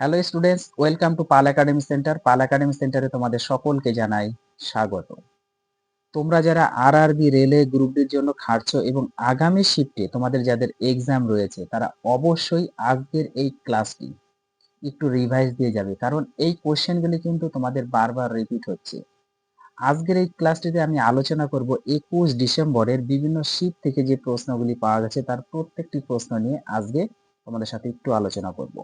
Hello students welcome to Pal academy centre Pal academy সেন্টারে তোমাদের সকলকে জানাই স্বাগত। তোমরা যারা আর আরবি রেলে গ্রুপ ডির জন্য খাটছো এবং আগামী শিফটে তোমাদের যাদের এক্সাম রয়েছে, তারা অবশ্যই আজকের এই ক্লাসটি একটু রিভাইজ দিয়ে যাবে। কারণ এই কোশ্চেনগুলি কিন্তু তোমাদের বারবার রিপিট হচ্ছে। আজকের এই ক্লাসটিতে আমি আলোচনা করব একুশ ডিসেম্বরের বিভিন্ন শিফট থেকে যে প্রশ্নগুলি পাওয়া গেছে, তার প্রত্যেকটি প্রশ্ন নিয়ে আজকে তোমাদের সাথে একটু আলোচনা করব।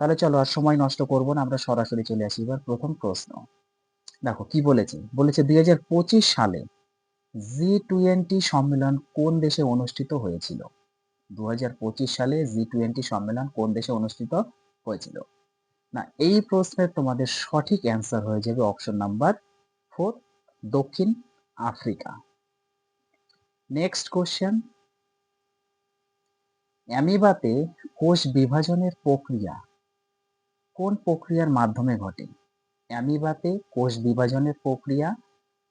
তাহলে চলো আর সময় নষ্ট করব না, আমরা সরাসরি চলে আসি। এবার প্রথম প্রশ্ন। দেখো, কি বলেছে? বলেছে, দুই হাজার পঁচিশ সালে জি টোয়েন্টি সম্মেলন কোন দেশে অনুষ্ঠিত হয়েছিল? দু হাজার পঁচিশ সালে জি টোয়েন্টি সম্মেলন কোন দেশে অনুষ্ঠিত হয়েছিল? না, এই প্রশ্নের তোমাদের সঠিক অ্যান্সার হয়ে যাবে অপশন নাম্বার ফোর, দক্ষিণ আফ্রিকা। Next question. অ্যামিবাতে কোষ বিভাজনের প্রক্রিয়া কোন প্রক্রিয়ার মাধ্যমে ঘটে? অ্যামিবাতে কোষ বিভাজনের প্রক্রিয়া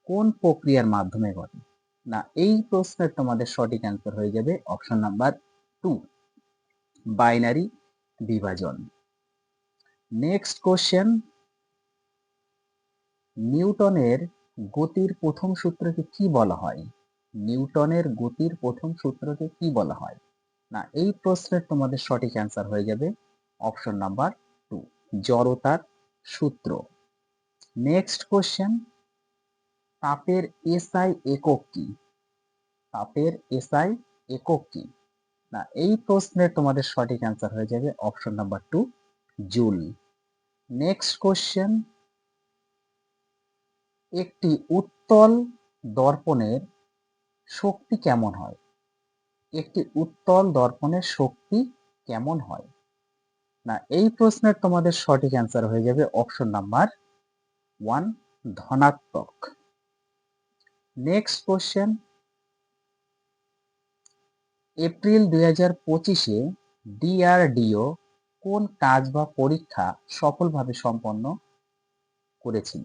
কোন প্রক্রিয়ার মাধ্যমে ঘটে? না, এই প্রশ্নের তোমাদের সঠিক অ্যান্সার হয়ে যাবে অপশন নাম্বার টু বাইনারি বিভাজন। নেক্সট কোশ্চেন নিউটনের গতির প্রথম সূত্রকে কি বলা হয়? নিউটনের গতির প্রথম সূত্রকে কি বলা হয়? না, এই প্রশ্নের তোমাদের সঠিক অ্যান্সার হয়ে যাবে অপশন নাম্বার জড়তার সূত্র। নেক্সট কোশ্চেন তাপের এসআই একক কি? তাপের এসআই একক কি? না, এই প্রশ্নের তোমাদের সঠিক অ্যান্সার হয়ে যাবে option number two joule. Next question একটি উত্তল দর্পণের শক্তি কেমন হয়? একটি উত্তল দর্পণের শক্তি কেমন হয়? না, এই প্রশ্নের তোমাদের সঠিক অ্যান্সার হয়ে যাবে অপশন নাম্বার ওয়ান ধনাত্মক। নেক্সট কোশ্চেন এপ্রিল দুই হাজার পঁচিশে ডিআরডিও কোন কাজ বা পরীক্ষা সফলভাবে সম্পন্ন করেছিল?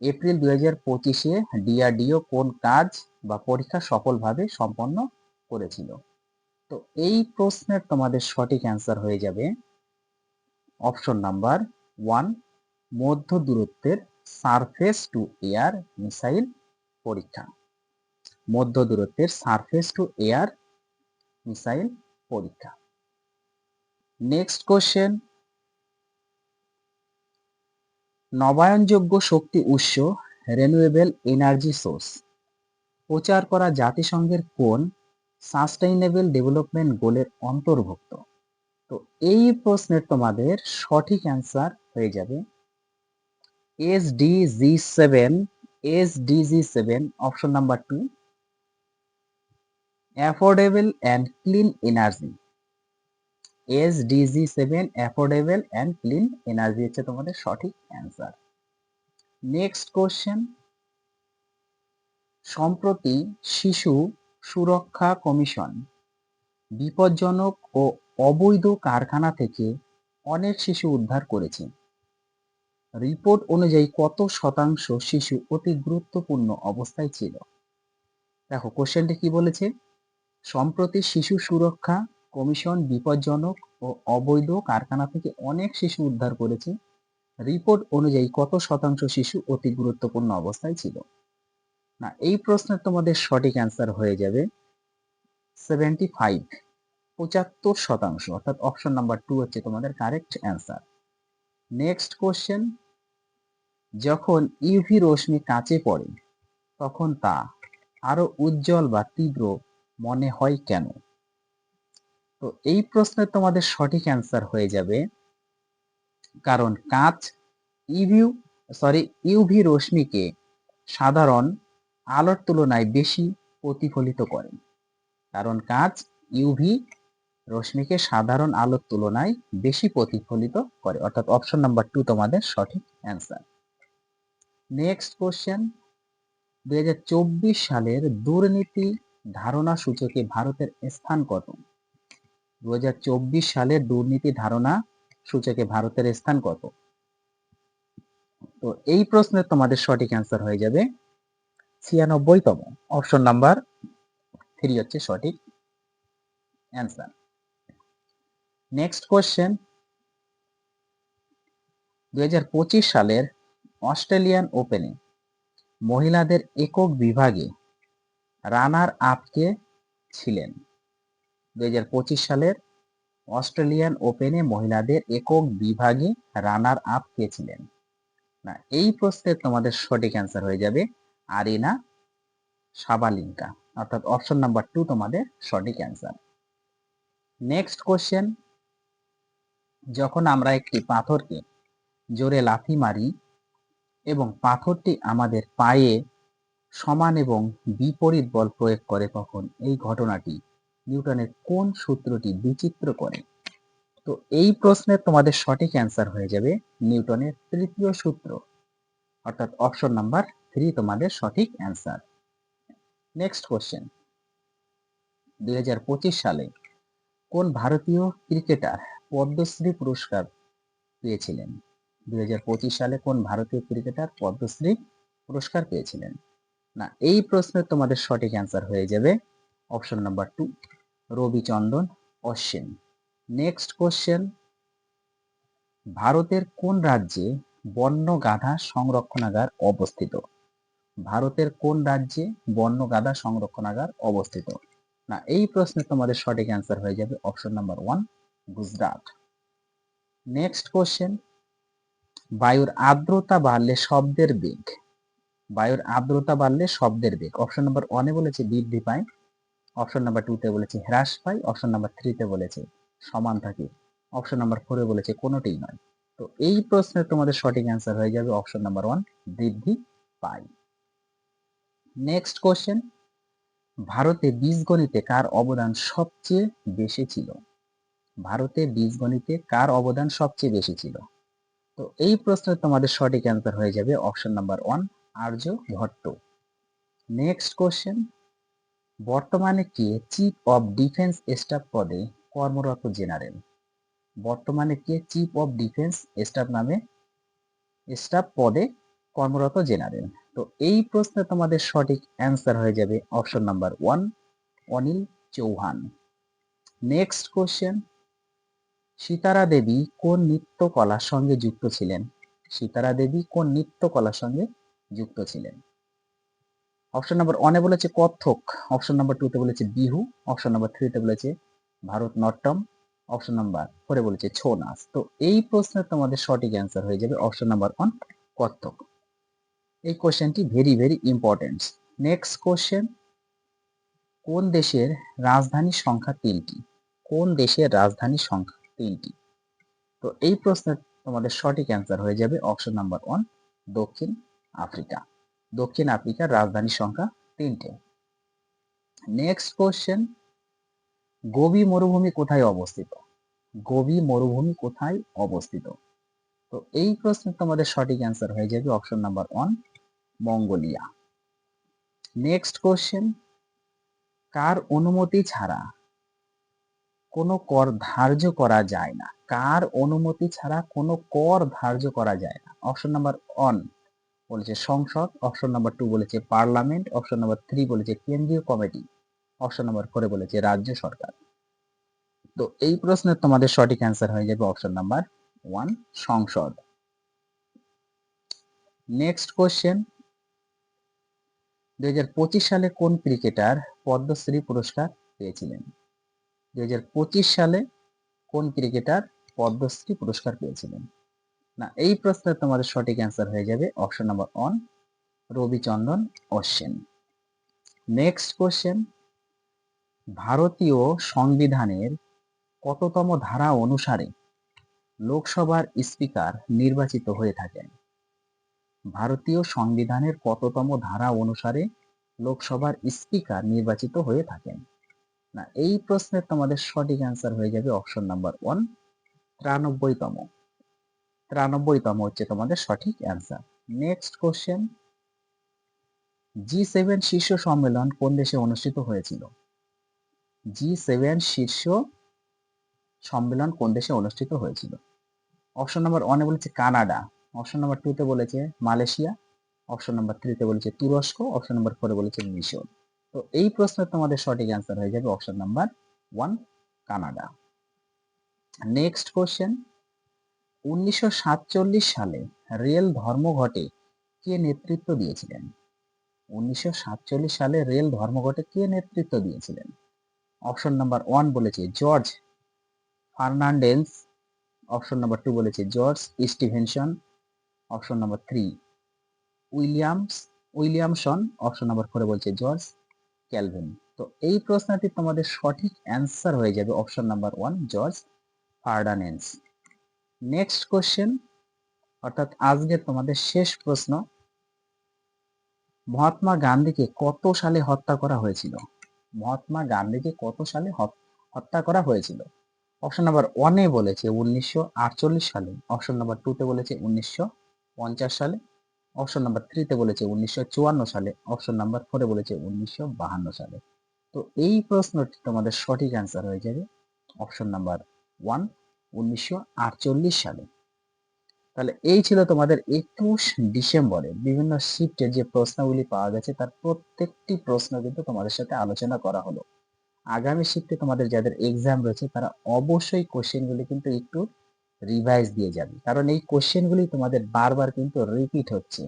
এপ্রিল দুই হাজার পঁচিশে ডিআরডিও কোন কাজ বা পরীক্ষা সফলভাবে সম্পন্ন করেছিল? তো এই প্রশ্নের তোমাদের সঠিক অ্যান্সার হয়ে যাবে অপশন নাম্বার ওয়ান মধ্য দূরত্বের সারফেস টু এয়ার মিসাইল পরীক্ষা। মধ্য দূরত্বের সারফেস টু এয়ার মিসাইল পরীক্ষা। নেক্সট কোশ্চেন নবায়নযোগ্য শক্তি উৎস রেনুয়েবল এনার্জি সোর্স প্রচার করা জাতিসংঘের কোন সাস্টেইনেবল ডেভেলপমেন্ট গোলের অন্তর্ভুক্ত। তো এই প্রশ্নের তোমাদের সঠিক অ্যান্সার হয়ে যাবে S D G seven S D G seven option number two affordable and clean energy S DG seven affordable and clean energy হচ্ছে তোমাদের সঠিক অ্যান্সার নেক্সট কোশ্চেন সম্প্রতি শিশু সুরক্ষা কমিশন। বিপজ্জনক ও অবৈধ কারখানা থেকে অনেক শিশু উদ্ধার করেছে। রিপোর্ট অনুযায়ী কত শতাংশ শিশু অতি গুরুত্বপূর্ণ অবস্থায় ছিল? দেখো, কোশ্চেনটি কি বলেছে? সম্প্রতি শিশু সুরক্ষা কমিশন বিপজ্জনক ও অবৈধ কারখানা থেকে অনেক শিশু উদ্ধার করেছে। রিপোর্ট অনুযায়ী কত শতাংশ শিশু অতি গুরুত্বপূর্ণ অবস্থায় ছিল? না, এই প্রশ্নের তোমাদের সঠিক অ্যান্সার হয়ে যাবে সেভেন্টি ফাইভ পঁচাত্তর শতাংশ, অর্থাৎ অপশন নাম্বার টু হচ্ছে তোমাদের কারেক্ট অ্যান্সার নেক্সট কোশ্চেন যখন ইউভি রশ্মি কাঁচে পড়ে, তখন তা আরও উজ্জ্বল বা তীব্র মনে হয় কেন? তো এই প্রশ্নের তোমাদের সঠিক অ্যান্সার হয়ে যাবে কারণ কাঁচ ইভিউ সরি ইউভি রশ্মিকে সাধারণ আলোর তুলনায় বেশি প্রতিফলিত করে। কারণ কাঁচ ইউভি রশ্মিকে সাধারণ আলোর তুলনায় বেশি প্রতিফলিত করে। অর্থাৎ অপশন নাম্বার টু তোমাদের সঠিক অ্যান্সার নেক্সট কোশ্চেন দুই হাজার চব্বিশ সালের দুর্নীতি ধারণা সূচকে ভারতের স্থান কত? দুই হাজার চব্বিশ সালের দুর্নীতি ধারণা সূচকে ভারতের স্থান কত? তো এই প্রশ্নের তোমাদের সঠিক অ্যান্সার হয়ে যাবে ছিয়ানব্বইতম। অপশন নাম্বার থ্রি হচ্ছে সঠিক অ্যান্সার নেক্সট কোয়েশ্চেন দুই হাজার পঁচিশ সালের অস্ট্রেলিয়ান ওপেনে মহিলাদের একক বিভাগে রানার আপকে ছিলেন? দুই হাজার পঁচিশ সালের অস্ট্রেলিয়ান ওপেনে মহিলাদের একক বিভাগে রানার আপ কে ছিলেন? না, এই প্রশ্নের তোমাদের সঠিক অ্যান্সার হয়ে যাবে আরিনা সাবালিঙ্কা অর্থাৎ অপশন নাম্বার টু তোমাদের সঠিক অ্যান্সার নেক্সট কোশ্চেন যখন আমরা একটি পাথরকে জোরে লাথি মারি এবং পাথরটি আমাদের পায়ে সমান এবং বিপরীত বল প্রয়োগ করে তখন এই ঘটনাটি নিউটনের কোন সূত্রটি বিচিত্র করে? তো এই প্রশ্নের তোমাদের সঠিক অ্যান্সার হয়ে যাবে নিউটনের তৃতীয় সূত্র, অর্থাৎ অপশন নাম্বার থ্রি তোমাদের সঠিক অ্যান্সার নেক্সট কোশ্চেন দুই সালে কোন ভারতীয় ক্রিকেটার পদ্মশ্রী পুরস্কার পেয়েছিলেন? দুই সালে কোন ভারতীয় ক্রিকেটার পদ্মশ্রী পুরস্কার পেয়েছিলেন? না, এই প্রশ্নের তোমাদের সঠিক অ্যান্সার হয়ে যাবে option number two Ravichandran Ashwin. Next question ভারতের কোন রাজ্যে বন্য গাধা সংরক্ষণাগার অবস্থিত? ভারতের কোন রাজ্যে বন্য গাধা সংরক্ষণাগার অবস্থিত? না, এই প্রশ্নে তোমাদের সঠিক অ্যান্সার হয়ে যাবে option number one Gujarat. Next question বায়ুর আর্দ্রতা বাড়লে শব্দের বেগ। বায়ুর আর্দ্রতা বাড়লে শব্দের বেগ। অপশন নাম্বার ওয়ানে বলেছে বৃদ্ধি পায় অপশন নাম্বার টুতে বলেছে হ্রাস পায় অপশন নাম্বার থ্রিতে বলেছে সমান থাকে। অপশন নাম্বার ফোরে বলেছে কোনোটিই নয়। তো এই প্রশ্নের তোমাদের সঠিক অ্যান্সার হয়ে যাবে অপশন নাম্বার ওয়ান বৃদ্ধি পায়। নেক্সট কোশ্চেন ভারতে বীজগণিতে কার অবদান সবচেয়ে বেশি ছিল? ভারতে বীজগণিতে কার অবদান সবচেয়ে বেশি ছিল? তো এই প্রশ্নের তোমাদের সঠিক অ্যান্সার হয়ে যাবে option number one Aryabhata. Next question বর্তমানে কে চিফ অফ ডিফেন্স স্টাফ পদে কর্মরত জেনারেল বর্তমানে কে চিফ অফ ডিফেন্স স্টাফ নামে স্টাফ পদে কর্মরত জেনারেল তো এই প্রশ্নে তোমাদের সঠিক অ্যান্সার হয়ে যাবে option number one Anil Chauhan. Next question Sitara Devi কোন নৃত্যকলার সঙ্গে যুক্ত ছিলেন? সীতারা দেবী কোন নৃত্যকলার সঙ্গে যুক্ত ছিলেন? অপশন নাম্বার ওয়ানে বলেছে কত্থক অপশন নাম্বার টুতে বলেছে বিহু অপশন নাম্বার থ্রিতে বলেছে ভারতনাট্যম অপশন নাম্বার ফোরে বলেছে ছৌ নাচ। তো এই প্রশ্নের তোমাদের সঠিক অ্যান্সার হয়ে যাবে অপশন নাম্বার ওয়ান কত্থক। এই কোশ্চেনটি very very important next question কোন দেশের রাজধানীর সংখ্যা তিনটি? কোন দেশের রাজধানীর সংখ্যা তিনটি? তো এই প্রশ্নের তোমাদের সঠিক অ্যান্সার হয়ে যাবে অপশন নাম্বার ওয়ান দক্ষিণ আফ্রিকা। দক্ষিণ আফ্রিকার রাজধানীর সংখ্যা তিনটে। নেক্সট কোশ্চেন গোবি মরুভূমি কোথায় অবস্থিত? গোবি মরুভূমি কোথায় অবস্থিত? তো এই প্রশ্নের তোমাদের সঠিক অ্যান্সার হয়ে যাবে option number one Mongolia. Next question কার অনুমতি ছাড়া কোনো কর ধার্য করা যায় না? কার অনুমতি ছাড়া কোনো কর ধার্য করা যায় না? অপশন নাম্বার ওয়ান বলেছে সংসদ অপশন নাম্বার টু বলেছে পার্লামেন্ট অপশন নাম্বার থ্রি বলেছে কেন্দ্রীয় কমিটি অপশন নাম্বার ফোরে বলেছে রাজ্য সরকার। তো এই প্রশ্নের তোমাদের সঠিক অ্যান্সার হয়ে যাবে অপশন নাম্বার ওয়ান সংসদ। নেক্সট কোশ্চেন দুই হাজার পঁচিশ সালে কোন ক্রিকেটার পদ্মশ্রী পুরস্কার পেয়েছিলেন? দুই হাজার পঁচিশ সালে কোন ক্রিকেটার পদ্মশ্রী পুরস্কার পেয়েছিলেন? না, এই প্রশ্নের তোমাদের সঠিক অ্যান্সার হয়ে যাবে option number one Ravichandran Ashwin next question ভারতীয় সংবিধানের কততম ধারা অনুসারে লোকসভার স্পিকার নির্বাচিত হয়ে থাকেন? ভারতীয় সংবিধানের কততম ধারা অনুসারে লোকসভার স্পিকার নির্বাচিত হয়ে থাকেন? না, এই প্রশ্নের তোমাদের সঠিক অ্যান্সার হয়ে যাবে অপশন নাম্বার ওয়ান তিরানব্বইতম। তিরানব্বইতম হচ্ছে তোমাদের সঠিক answer next question G seven শীর্ষ সম্মেলন কোন দেশে অনুষ্ঠিত হয়েছিল? জি সেভেন শীর্ষ সম্মেলন কোন দেশে অনুষ্ঠিত হয়েছিল? অপশন নাম্বার ওয়ানে বলেছে কানাডা। অপশন নাম্বার টুতে বলেছে মালয়েশিয়া। অপশন নাম্বার থ্রিতে বলেছে তুরস্ক। অপশন নাম্বার ফোরে বলেছে মিশর। তো এই প্রশ্নের তোমাদের সঠিক অ্যান্সার হয়ে যাবে option number one Canada. Next question উনিশশো সাতচল্লিশ সালে রেল ধর্মঘটে কে নেতৃত্ব দিয়েছিলেন? উনিশশো সাতচল্লিশ সালে রেল ধর্মঘটে কে নেতৃত্ব দিয়েছিলেন? অপশন নাম্বার ওয়ান বলেছে George Fernandes option number two বলেছে George Stephenson option number three Williams Williamson option number ফোরে বলছে জর্জ ক্যালভিন তো এই প্রশ্নটি তোমাদের সঠিক অ্যান্সার হয়ে যাবে option number one George Fernandes next question অর্থাৎ আজকের তোমাদের শেষ প্রশ্ন, মহাত্মা গান্ধীকে কত সালে হত্যা করা হয়েছিল? মহাত্মা গান্ধীকে কত সালে হত- হত্যা করা হয়েছিল? অপশন নাম্বার ওয়ানে বলেছে উনিশশো আটচল্লিশ সালে অপশন নাম্বার টুতে বলেছে উনিশশো পঞ্চাশ সালে। অপশন নাম্বার থ্রিতে বলেছে উনিশশো চুয়ান্ন সালে। অপশন নাম্বার ফোরে বলেছে উনিশশো সালে। তো এই প্রশ্নটি তোমাদের সঠিক অ্যান্সার হয়ে যাবে। অপশন নাম্বার ওয়ান উনিশশো আটচল্লিশ সালে। তাহলে এই ছিল তোমাদের একুশ ডিসেম্বরে বিভিন্ন শিফটের যে প্রশ্নগুলি পাওয়া গেছে, তার প্রত্যেকটি প্রশ্ন কিন্তু তোমাদের সাথে আলোচনা করা হলো। আগামী শিফটে তোমাদের যাদের এক্সাম রয়েছে, তারা অবশ্যই কোশ্চেনগুলি কিন্তু একটু রিভাইজ দিয়ে যাবে। কারণ এই কোশ্চেনগুলি তোমাদের বারবার কিন্তু রিপিট হচ্ছে।